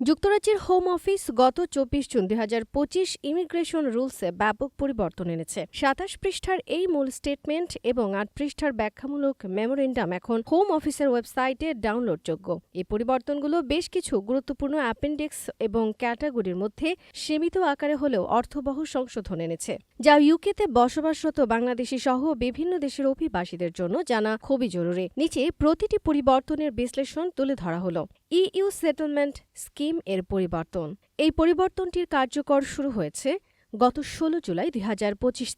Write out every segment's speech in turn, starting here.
যুক্তরাজ্যের home office গত চব্বিশ জুন দুই হাজার পঁচিশ ইমিগ্রেশন রুলসে ব্যাপক পরিবর্তন এনেছে। সাতাশ পৃষ্ঠার এই মূল স্টেটমেন্ট এবং আট পৃষ্ঠার ব্যাখ্যামূলক মেমোরেন্ডাম এখন হোম অফিসের ওয়েবসাইটে ডাউনলোডযোগ্য এই পরিবর্তনগুলো বেশ কিছু গুরুত্বপূর্ণ অ্যাপেন্ডিক্স এবং ক্যাটাগরির মধ্যে সীমিত আকারে হলেও অর্থবহ সংশোধন এনেছে, যা ইউকেতে বসবাসরত বাংলাদেশি সহ বিভিন্ন দেশের অভিবাসীদের জন্য জানা খুবই জরুরি। নিচে প্রতিটি পরিবর্তনের বিশ্লেষণ তুলে ধরা হলো। ইইউ সেটেলমেন্ট স্কিম এর পরিবর্তন। এই পরিবর্তনটির কার্যকর শুরু হয়েছে গত ষোলো জুলাই দুই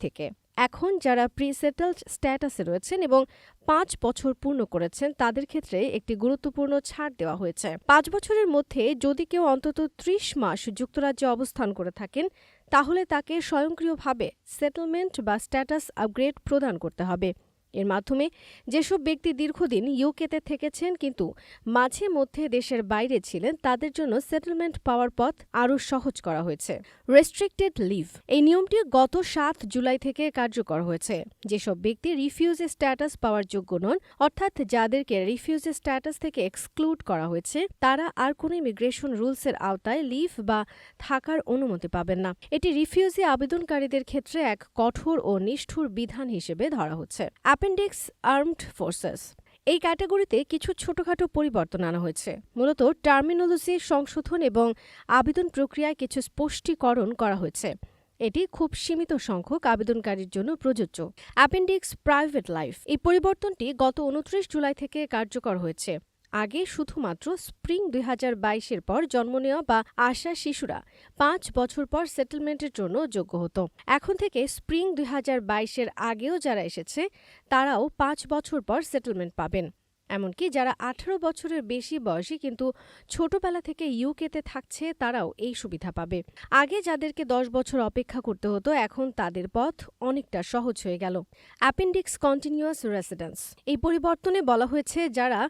থেকে। এখন যারা প্রি সেটেলড স্ট্যাটাসে রয়েছেন এবং পাঁচ বছর পূর্ণ করেছেন, তাদের ক্ষেত্রে একটি গুরুত্বপূর্ণ ছাড় দেওয়া হয়েছে। পাঁচ বছরের মধ্যে যদি কেউ অন্তত ত্রিশ মাস যুক্তরাজ্যে অবস্থান করে থাকেন, তাহলে তাকে স্বয়ংক্রিয়ভাবে সেটেলমেন্ট বা স্ট্যাটাস আপগ্রেড প্রদান করতে হবে। এর মাধ্যমে যেসব ব্যক্তি দীর্ঘদিন ইউকেতে থেকেছেন কিন্তু মাঝে মধ্যে দেশের বাইরে ছিলেন, তাদের জন্য সেটেলমেন্ট পাওয়ার পথ আরও সহজ করা হয়েছে। রেস্ট্রিক্টেড লিভ এই নিয়মটি গত সাত জুলাই থেকে কার্যকর হয়েছে। যেসব ব্যক্তি রিফিউজে স্ট্যাটাস পাওয়ার যোগ্য নন, অর্থাৎ যাদেরকে রিফিউজে স্ট্যাটাস থেকে এক্সক্লুড করা হয়েছে, তারা আর কোনো ইমিগ্রেশন রুলসের আওতায় লিভ বা থাকার অনুমতি পাবেন না। এটি রিফিউজি আবেদনকারীদের ক্ষেত্রে এক কঠোর ও নিষ্ঠুর বিধান হিসেবে ধরা হচ্ছে। Appendix armed forces. এই ক্যাটাগরিতে কিছু ছোটখাটো পরিবর্তন আনা হয়েছে। মূলত টার্মিনোলজি সংশোধন এবং আবেদন প্রক্রিয়ায় কিছু স্পষ্টীকরণ করা হয়েছে। এটি খুব সীমিত সংখ্যক আবেদনকারীর জন্য প্রযোজ্য। Appendix private life. এই পরিবর্তনটি গত উনত্রিশ জুলাই থেকে কার্যকর হয়েছে। আগে শুধুমাত্র স্প্রিং দুই হাজার বাইশের পর জন্ম নেওয়া বা আসা শিশুরা পাঁচ বছর পর সেটেলমেন্টের জন্য যোগ্য হতো। এখন থেকে স্প্রিং দুই হাজার বাইশের আগেও যারা এসেছে, তারাও পাঁচ বছর পর সেটেলমেন্ট পাবেন। এমনকি যারা আঠারো বছরের বেশি বয়সী কিন্তু ছোটবেলা থেকে ইউকেতে থাকছে, তারাও এই সুবিধা পাবে। আগে যাদেরকে দশ বছর অপেক্ষা করতে হতো, এখন তাদের পথ অনেকটা সহজ হয়ে গেল। Appendix continuous residence. এই পরিবর্তনে বলা হয়েছে, যারা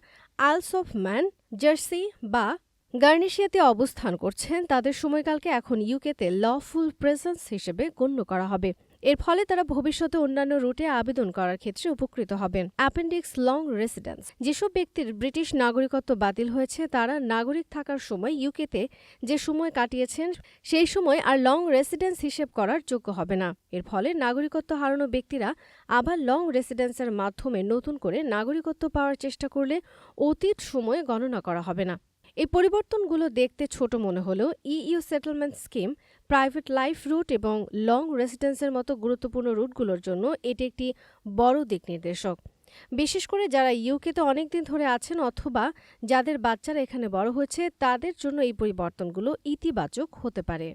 আইলস অফ ম্যান, জার্সি বা গার্নিশিয়াতে অবস্থান করছেন, তাদের সময়কালকে এখন ইউকেতে লফুল প্রেজেন্স হিসেবে গণ্য করা হবে। এর ফলে তারা ভবিষ্যতে অন্যান্য রুটে আবেদন করার ক্ষেত্রে উপকৃত হবেন। অ্যাপেন্ডিক্স লং রেসিডেন্স যেসব ব্যক্তির ব্রিটিশ নাগরিকত্ব বাতিল হয়েছে, তারা নাগরিক থাকার সময় ইউকেতে যে সময় কাটিয়েছেন, সেই সময় আর লং রেসিডেন্স হিসেব করার যোগ্য হবে না। এর ফলে নাগরিকত্ব হারানো ব্যক্তিরা আবার লং রেসিডেন্সের মাধ্যমে নতুন করে নাগরিকত্ব পাওয়ার চেষ্টা করলে অতীত সময় গণনা করা হবে না। এই পরিবর্তনগুলো দেখতে ছোট মনে হলেও EU settlement scheme private life route এবং লং রেসিডেন্সের মতো গুরুত্বপূর্ণ রুটগুলোর জন্য এটি একটি বড় দিক নির্দেশক। বিশেষ করে যারা ইউকেতে অনেকদিন ধরে আছেন অথবা যাদের বাচ্চারা এখানে বড় হয়েছে, তাদের জন্য এই পরিবর্তনগুলো ইতিবাচক হতে পারে।